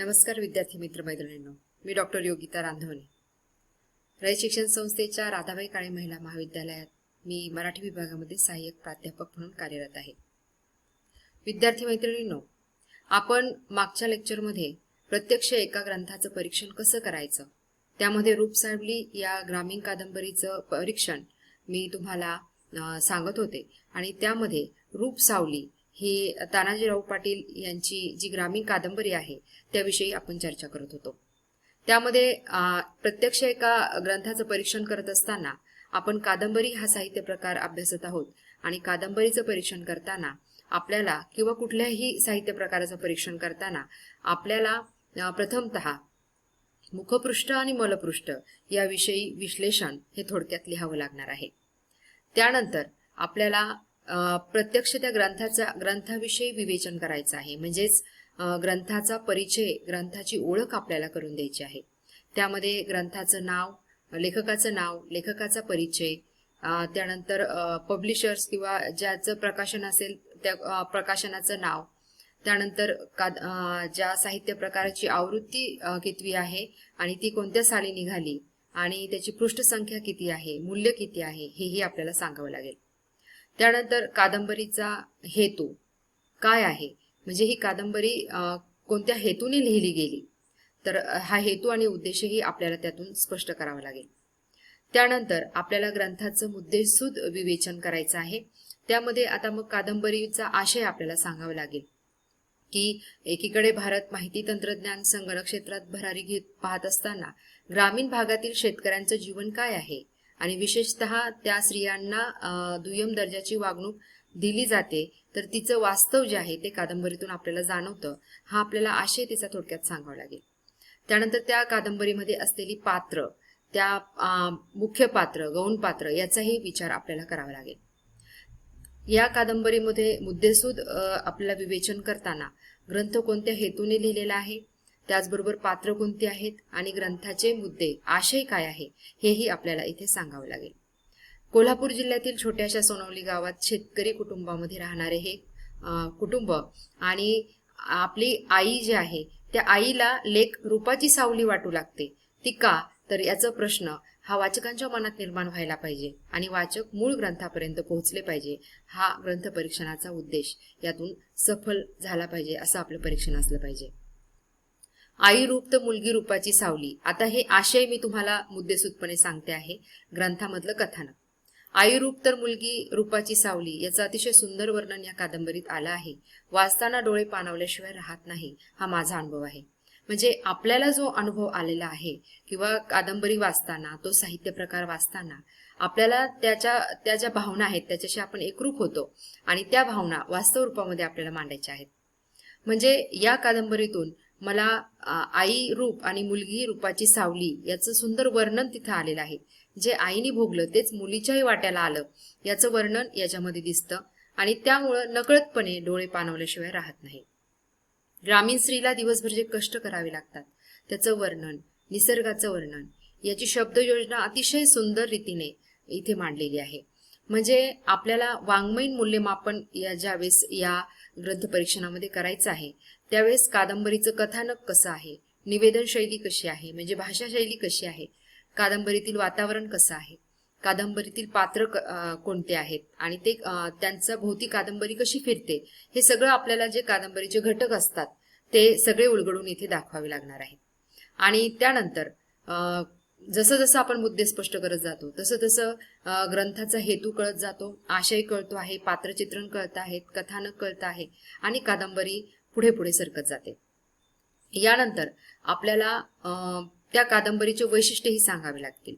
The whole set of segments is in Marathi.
नमस्कार विद्यार्थी मित्र मैत्रिणींनो मी डॉक्टर योगिता रांधवणे. रय शिक्षण संस्थेच्या राधाबाई काळे महिला महाविद्यालयात मी मराठी विभागामध्ये सहाय्यक प्राध्यापक म्हणून कार्यरत आहे. विद्यार्थी मैत्रिणींनो आपण मागच्या लेक्चरमध्ये प्रत्यक्ष एका ग्रंथाचं परीक्षण कसं करायचं त्यामध्ये रूपसावली या ग्रामीण कादंबरीचं परीक्षण मी तुम्हाला सांगत होते आणि त्यामध्ये रूपसावली ही तानाजीराव पाटील यांची जी ग्रामीण कादंबरी आहे त्याविषयी आपण चर्चा करत होतो. त्यामध्ये प्रत्यक्ष एका ग्रंथाचं परीक्षण करत असताना आपण कादंबरी हा साहित्य प्रकार अभ्यासत आहोत आणि कादंबरीचं परीक्षण करताना आपल्याला किंवा कुठल्याही साहित्य प्रकाराचं परीक्षण करताना आपल्याला प्रथमत प्रथमतः मुखपृष्ठ आणि मलपृष्ठ याविषयी विश्लेषण हे थोडक्यात लिहावं लागणार आहे. त्यानंतर आपल्याला प्रत्यक्ष त्या ग्रंथाचा ग्रंथाविषयी विवेचन करायचं आहे. म्हणजेच ग्रंथाचा परिचय ग्रंथाची ओळख आपल्याला करून द्यायची आहे. त्यामध्ये ग्रंथाचं नाव लेखकाचं नाव लेखकाचा परिचय त्यानंतर पब्लिशर्स किंवा ज्याचं प्रकाशन असेल त्या प्रकाशनाचं नाव त्यानंतर काद ज्या साहित्य प्रकाराची आवृत्ती कितवी आहे आणि ती कोणत्या साली निघाली आणि त्याची पृष्ठसंख्या किती आहे मूल्य किती आहे हेही आपल्याला सांगावं लागेल. त्यानंतर कादंबरीचा हेतू काय आहे? म्हणजे ही कादंबरी कोणत्या हेतूने लिहिली गेली? तर हा हेतू आणि उद्देशही आपल्याला त्यातून स्पष्ट करावा लागेल. त्यानंतर आपल्याला ग्रंथाचं मुद्देसूद विवेचन करायचं आहे. त्यामध्ये आता मग कादंबरीचा आशय आपल्याला सांगावा लागेल की एकीकडे भारत माहिती तंत्रज्ञान संगणक क्षेत्रात भरारी घेत पाहत असताना ग्रामीण भागातील शेतकऱ्यांचं जीवन काय आहे? आणि विशेषतः त्या स्त्रियांना दुय्यम दर्जाची वागणूक दिली जाते. तर तिचं वास्तव जे आहे ते कादंबरीतून आपल्याला जाणवतं. हा आपल्याला आशय तिचा थोडक्यात सांगावा लागेल. त्यानंतर त्या कादंबरीमध्ये असलेली पात्र त्या मुख्य पात्र गौण पात्र याचाही विचार आपल्याला करावा लागेल. या कादंबरीमध्ये मुद्देसूद आपल्याला विवेचन करताना ग्रंथ कोणत्या हेतूने लिहिलेला आहे? त्याचबरोबर पात्र कोणती आहेत आणि ग्रंथाचे मुद्दे आशय काय आहे हेही आपल्याला इथे सांगावं लागेल. कोल्हापूर जिल्ह्यातील छोट्याशा सोनवली गावात शेतकरी कुटुंबामध्ये राहणारे हे कुटुंब आणि आपली आई जी आहे त्या आईला लेख रूपाची सावली वाटू लागते. ती का? तर याचा प्रश्न हा वाचकांच्या मनात निर्माण व्हायला पाहिजे आणि वाचक मूळ ग्रंथापर्यंत पोहोचले पाहिजे हा ग्रंथ परीक्षणाचा उद्देश. यातून सफल झाला पाहिजे असं आपलं परीक्षण असलं पाहिजे. आई रूप तर मुलगी रूपाची सावली. आता हे आशय मी तुम्हाला मुद्देसूदपणे सांगते आहे. ग्रंथामधलं कथानक आई रूप तर मुलगी रूपाची सावली याचं अतिशय सुंदर वर्णन या कादंबरीत आलं आहे. वाचताना डोळे पाणावल्याशिवाय राहत नाही हा माझा अनुभव आहे. म्हणजे आपल्याला जो अनुभव आलेला आहे किंवा कादंबरी वाचताना तो साहित्य प्रकार वाचताना आपल्याला त्याच्या त्या ज्या भावना आहेत त्याच्याशी आपण एकरूप होतो आणि त्या भावना वास्तव रूपामध्ये आपल्याला मांडायच्या आहेत. म्हणजे या कादंबरीतून मला आई रूप आणि मुलगी रूपाची सावली याचं सुंदर वर्णन तिथं आलेलं आहे. जे आईने भोगलं तेच मुलीच्याही वाट्याला आलं. याचं वर्णन याच्यामध्ये दिसतं आणि त्यामुळं नकळतपणे डोळे पाणवल्याशिवाय राहत नाही. ग्रामीण स्त्रीला दिवसभर जे कष्ट करावे लागतात त्याचं वर्णन निसर्गाचं वर्णन याची शब्द योजना अतिशय सुंदर रीतीने इथे मांडलेली आहे. म्हणजे आपल्याला वाङ्मयीन मूल्यमापन या ज्यावेळेस या ग्रंथ परीक्षणामध्ये करायचं आहे त्यावेळेस कादंबरीचं कथानक कसं आहे निवेदन शैली कशी आहे म्हणजे भाषा शैली कशी आहे कादंबरीतील वातावरण कसं आहे कादंबरीतील पात्र क- कोणते आहेत आणि ते त्यांचं भोवती कादंबरी कशी फिरते हे सगळं आपल्याला जे कादंबरीचे घटक असतात ते सगळे उलगडून इथे दाखवावे लागणार आहे आणि त्यानंतर जसं जसं आपण मुद्दे स्पष्ट करत जातो तसं तसं ग्रंथाचा हेतू कळत जातो आशय कळतो आहे पात्रचित्रण कळत आहेत कथानक कळत आहे आणि कादंबरी पुढे पुढे सरकत जाते. यानंतर आपल्याला त्या कादंबरीचे वैशिष्ट्यही सांगावे लागतील.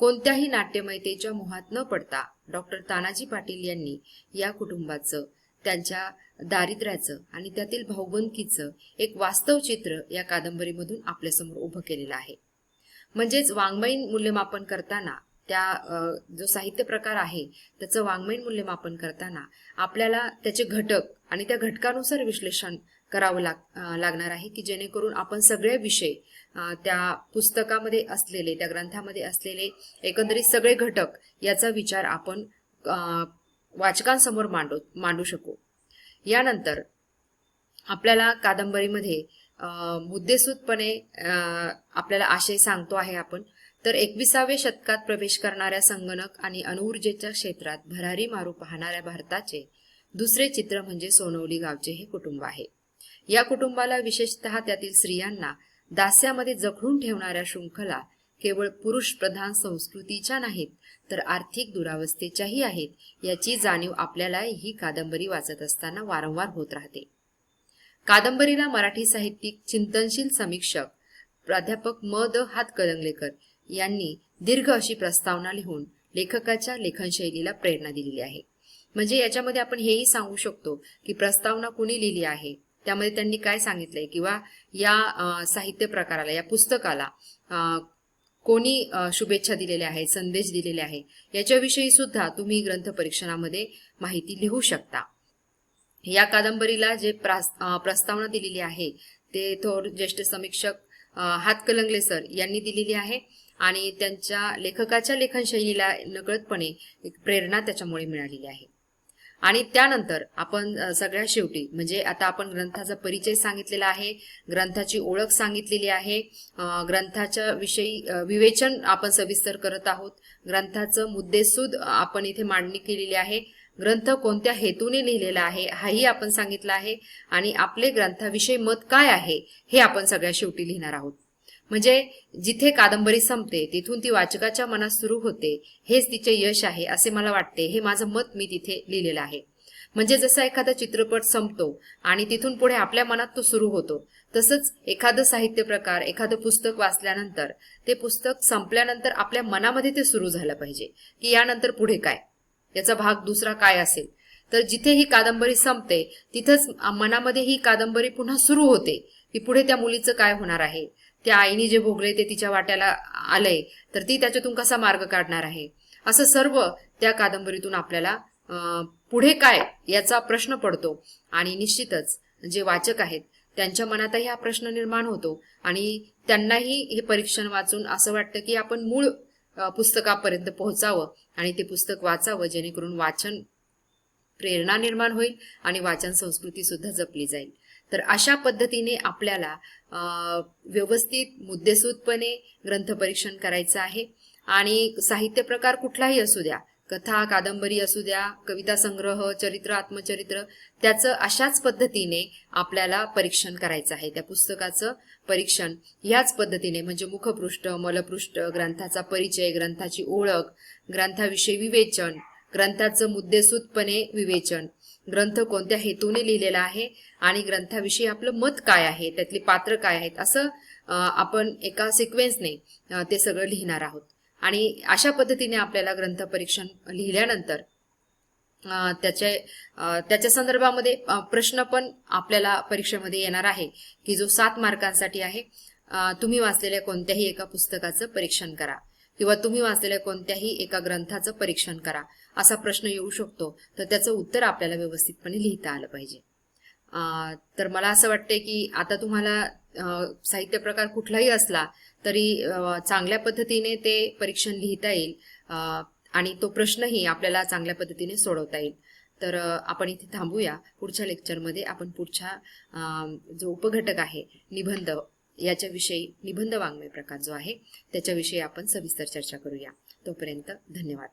कोणत्याही नाट्यमयतेच्या मोहात न पडता डॉक्टर तानाजी पाटील यांनी या कुटुंबाचं त्यांच्या दारिद्र्याचं आणि त्यातील भाऊबंदकीचं एक वास्तव चित्र या कादंबरीमधून आपल्यासमोर उभं केलेलं आहे. म्हणजेच वाङ्मयीन मूल्यमापन करताना त्या जो साहित्य प्रकार आहे त्याचं वाङ्मयीन मूल्यमापन करताना आपल्याला त्याचे घटक आणि त्या घटकानुसार विश्लेषण करावं लाग लागणार आहे की जेणेकरून आपण सगळे विषय त्या पुस्तकामध्ये असलेले त्या ग्रंथामध्ये असलेले एकंदरीत सगळे घटक याचा विचार आपण वाचकांसमोर मांडू मांडू शकू. यानंतर आपल्याला कादंबरीमध्ये मुद्देसूदपणे आपल्याला आशय सांगतो आहे आपण तर एकविसाव्या शतकात प्रवेश करणाऱ्या संगणक आणि अणुऊर्जेच्या क्षेत्रात भरारी मारू पाहणाऱ्या भारताचे दुसरे चित्र म्हणजे सोनवली गावचे हे कुटुंब आहे. या कुटुंबाला विशेषतः त्यातील स्त्रियांना दास्यामध्ये जखडून ठेवणाऱ्या शृंखला केवळ पुरुष प्रधान संस्कृतीच्या नाहीत तर आर्थिक दुरावस्थेच्याही आहेत याची जाणीव आपल्याला ही कादंबरी वाचत असताना वारंवार होत राहते. कादंबरीला मराठी साहित्यिक चिंतनशील समीक्षक प्राध्यापक म. द. हातकलंगलेकर यांनी दीर्घ अशी प्रस्तावना लिहून लेखकाच्या लेखनशैलीला प्रेरणा दिलेली आहे. म्हणजे याच्यामध्ये आपण हेही सांगू शकतो की प्रस्तावना कुणी लिहिली आहे त्यामध्ये त्यांनी काय सांगितलंय किंवा या साहित्य प्रकाराला या पुस्तकाला कोणी शुभेच्छा दिलेल्या आहेत संदेश दिलेले आहे याच्याविषयी सुद्धा तुम्ही ग्रंथ परीक्षणामध्ये माहिती लिहू शकता. या कादंबरीला जे प्रास- प्रस्तावना दिलेली आहे ते थोर ज्येष्ठ समीक्षक हातकलंगले सर यांनी दिलेली आहे आणि त्यांच्या लेखकाच्या लेखनशैलीला नकळतपणे एक प्रेरणा त्याच्यामुळे मिळालेली आहे. आणि त्यानंतर आपण सगळ्या शेवटी म्हणजे आता आपण ग्रंथाचा परिचय सांगितलेला आहे ग्रंथाची ओळख सांगितलेली आहे ग्रंथाच्या विषयी विवेचन आपण सविस्तर करत आहोत ग्रंथाचं मुद्देसूद आपण इथे मांडणी केलेली आहे ग्रंथ कोणत्या हेतूने लिहिलेला आहे हाही आपण सांगितलं आहे. आणि आपले ग्रंथाविषयी मत काय आहे हे आपण सगळ्या शेवटी लिहिणार आहोत. म्हणजे जिथे कादंबरी संपते तिथून ती वाचकाच्या मनात सुरू होते हेच तिचे यश आहे असे मला वाटते हे माझं मत मी तिथे लिहिलेलं आहे. म्हणजे जसा एखादा चित्रपट संपतो आणि तिथून पुढे आपल्या मनात तो सुरू होतो तसंच एखादं साहित्य प्रकार एखादं पुस्तक वाचल्यानंतर ते पुस्तक संपल्यानंतर आपल्या मनामध्ये ते सुरू झालं पाहिजे की यानंतर पुढे काय? याचा भाग दुसरा काय असेल? तर जिथे ही कादंबरी संपते तिथंच मनामध्ये ही कादंबरी पुन्हा सुरू होते. की पुढे त्या मुलीचं काय होणार आहे? त्या आईने जे भोगले ते तिच्या वाट्याला आलंय तर ती त्याच्यातून कसा मार्ग काढणार आहे? असं सर्व त्या कादंबरीतून आपल्याला पुढे काय याचा प्रश्न पडतो. आणि निश्चितच जे वाचक आहेत त्यांच्या मनातही हा प्रश्न निर्माण होतो. आणि त्यांनाही हे परीक्षण वाचून असं वाटतं की आपण मूळ पुस्तकापर्यंत पोहोचावं आणि ते पुस्तक वाचावं जेणेकरून वाचन प्रेरणा निर्माण होईल आणि वाचन संस्कृती सुद्धा जपली जाईल. तर अशा पद्धतीने आपल्याला व्यवस्थित मुद्देसूदपणे ग्रंथपरीक्षण करायचं आहे. आणि साहित्य प्रकार कुठलाही असू द्या कथा कादंबरी असू द्या कविता संग्रह चरित्र आत्मचरित्र त्याचं अशाच पद्धतीने आपल्याला परीक्षण करायचं आहे. त्या पुस्तकाचं परीक्षण ह्याच पद्धतीने म्हणजे मुखपृष्ठ मलपृष्ठ ग्रंथाचा परिचय ग्रंथाची ओळख ग्रंथाविषयी विवेचन ग्रंथाचं मुद्देसूदपणे विवेचन. ग्रंथ कोणत्या हेतूने लिहिलेला आहे आणि ग्रंथाविषयी आपलं मत काय आहे त्यातली पात्र काय आहेत असं आपण एका सिक्वेन्सने ते सगळं लिहिणार आहोत. आणि अशा पद्धतीने आपल्याला ग्रंथ परीक्षण लिहिल्यानंतर त्याचे त्याच्या संदर्भामध्ये प्रश्न पण आपल्याला परीक्षेमध्ये येणार आहे की जो सात मार्कांसाठी आहे तुम्ही वाचलेल्या कोणत्याही एका पुस्तकाचं परीक्षण करा किंवा तुम्ही वाचलेल्या कोणत्याही एका ग्रंथाचं परीक्षण करा असा प्रश्न येऊ शकतो तर त्याचं उत्तर आपल्याला व्यवस्थितपणे लिहिता आलं पाहिजे. तर मला असं वाटतंय की आता तुम्हाला साहित्य प्रकार कुठलाही असला तरी चांगल्या पद्धतीने ते परीक्षण लिहिता येईल. आणि तो प्रश्नही आपल्याला चांगल्या पद्धतीने सोडवता येईल. तर आपण इथे थांबूया. पुढच्या लेक्चरमध्ये आपण पुढच्या जो उपघटक आहे निबंध याच्याविषयी निबंध वाङ्मय प्रकार जो आहे त्याच्याविषयी आपण सविस्तर चर्चा करूया. तोपर्यंत धन्यवाद.